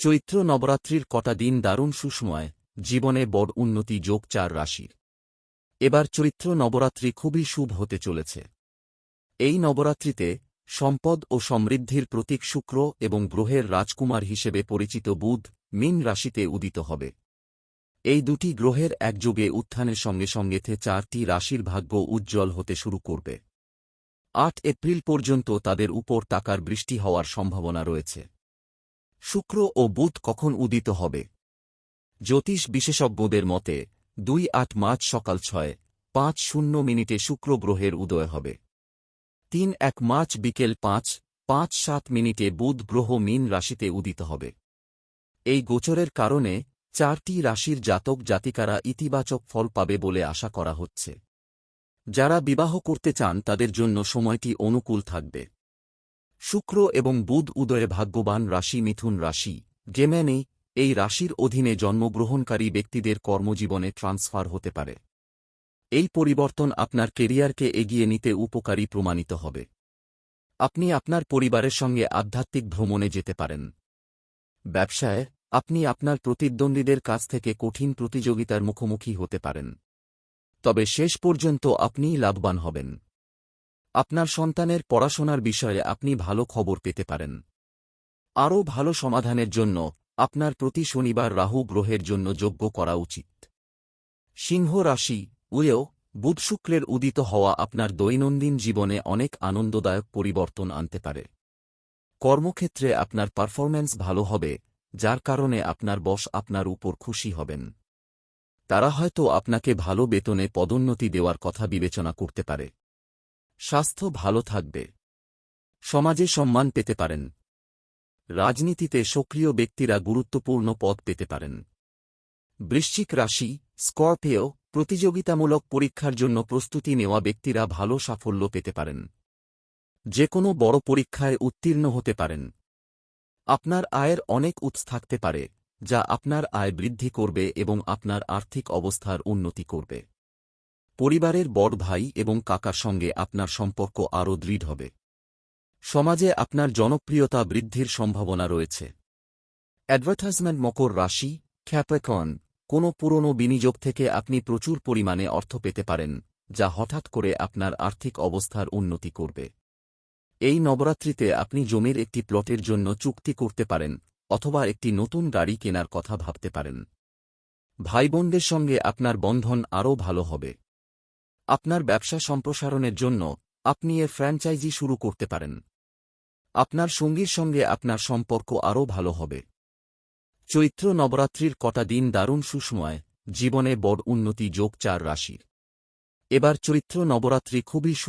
চৈত্র নবরাত্রির কটা দিন দারুণ সুসময়, জীবনে বড় উন্নতি যোগ চার রাশির। এবার চৈত্র নবরাত্রি খুবই শুভ হতে চলেছে। এই নবরাত্রিতে সম্পদ ও সমৃদ্ধির প্রতীক শুক্র এবং গ্রহের রাজকুমার হিসেবে পরিচিত বুধ মীন রাশিতে উদিত হবে। এই দুটি গ্রহের একযোগে উত্থানের সঙ্গে সঙ্গে থে চারটি রাশির ভাগ্য উজ্জ্বল হতে শুরু করবে। আট এপ্রিল পর্যন্ত তাদের উপর টাকার বৃষ্টি হওয়ার সম্ভাবনা রয়েছে। শুক্র ও বুধ কখন উদিত হবে? জ্যোতিষ বিশেষজ্ঞদের মতে, দুই আট মার্চ সকাল ছয়, পাঁচ শূন্য মিনিটে শুক্র গ্রহের উদয় হবে। তিন এক মার্চ বিকেল পাঁচ পাঁচ সাত মিনিটে বুধ গ্রহ মীন রাশিতে উদিত হবে। এই গোচরের কারণে চারটি রাশির জাতক জাতিকারা ইতিবাচক ফল পাবে বলে আশা করা হচ্ছে। যারা বিবাহ করতে চান তাদের জন্য সময়টি অনুকূল থাকবে। শুক্র এবং বুধ উদয়ে ভাগ্যবান রাশি মিথুন রাশি। গেম্যানে এই রাশির অধীনে জন্মগ্রহণকারী ব্যক্তিদের কর্মজীবনে ট্রান্সফার হতে পারে। এই পরিবর্তন আপনার কেরিয়ারকে এগিয়ে নিতে উপকারী প্রমাণিত হবে। আপনি আপনার পরিবারের সঙ্গে আধ্যাত্মিক ভ্রমণে যেতে পারেন। ব্যবসায়, আপনি আপনার প্রতিদ্বন্দ্বীদের কাছ থেকে কঠিন প্রতিযোগিতার মুখোমুখি হতে পারেন। তবে শেষ পর্যন্ত আপনিই লাভবান হবেন। আপনার সন্তানের পড়াশোনার বিষয়ে আপনি ভালো খবর পেতে পারেন। আরও ভালো সমাধানের জন্য আপনার প্রতি শনিবার রাহু গ্রহের জন্য যোগ্য করা উচিত। সিংহ রাশি উয়েও বুধ শুক্রের উদিত হওয়া আপনার দৈনন্দিন জীবনে অনেক আনন্দদায়ক পরিবর্তন আনতে পারে। কর্মক্ষেত্রে আপনার পারফরম্যান্স ভালো হবে, যার কারণে আপনার বস আপনার উপর খুশি হবেন। তারা হয়তো আপনাকে ভালো বেতনে পদোন্নতি দেওয়ার কথা বিবেচনা করতে পারে। স্বাস্থ্য ভালো থাকবে। সমাজে সম্মান পেতে পারেন। রাজনীতিতে সক্রিয় ব্যক্তিরা গুরুত্বপূর্ণ পদ পেতে পারেন। বৃশ্চিক রাশি, স্করপিও, প্রতিযোগিতামূলক পরীক্ষার জন্য প্রস্তুতি নেওয়া ব্যক্তিরা ভালো সাফল্য পেতে পারেন। যে কোনো বড় পরীক্ষায় উত্তীর্ণ হতে পারেন। আপনার আয়ের অনেক উৎস থাকতে পারে, যা আপনার আয় বৃদ্ধি করবে এবং আপনার আর্থিক অবস্থার উন্নতি করবে। পরিবারের বড় ভাই এবং কাকার সঙ্গে আপনার সম্পর্ক আরও দৃঢ় হবে। সমাজে আপনার জনপ্রিয়তা বৃদ্ধির সম্ভাবনা রয়েছে। অ্যাডভার্টাইজমেন্ট মকর রাশি খ্যাপেকন কোনো পুরনো বিনিয়োগ থেকে আপনি প্রচুর পরিমাণে অর্থ পেতে পারেন, যা হঠাৎ করে আপনার আর্থিক অবস্থার উন্নতি করবে। এই নবরাত্রিতে আপনি জমির একটি প্লটের জন্য চুক্তি করতে পারেন, অথবা একটি নতুন গাড়ি কেনার কথা ভাবতে পারেন। ভাইবোনদের সঙ্গে আপনার বন্ধন আরও ভালো হবে। আপনার ব্যবসা সম্প্রসারণের জন্য আপনি এর ফ্র্যাঞ্চাইজি শুরু করতে পারেন। আপনার সঙ্গীর সঙ্গে আপনার সম্পর্ক আরও ভালো হবে। চৈত্র নবরাত্রির কটা দিন দারুণ সুসময়, জীবনে বড় উন্নতি যোগ চার রাশির। এবার চৈত্র নবরাত্রি খুবই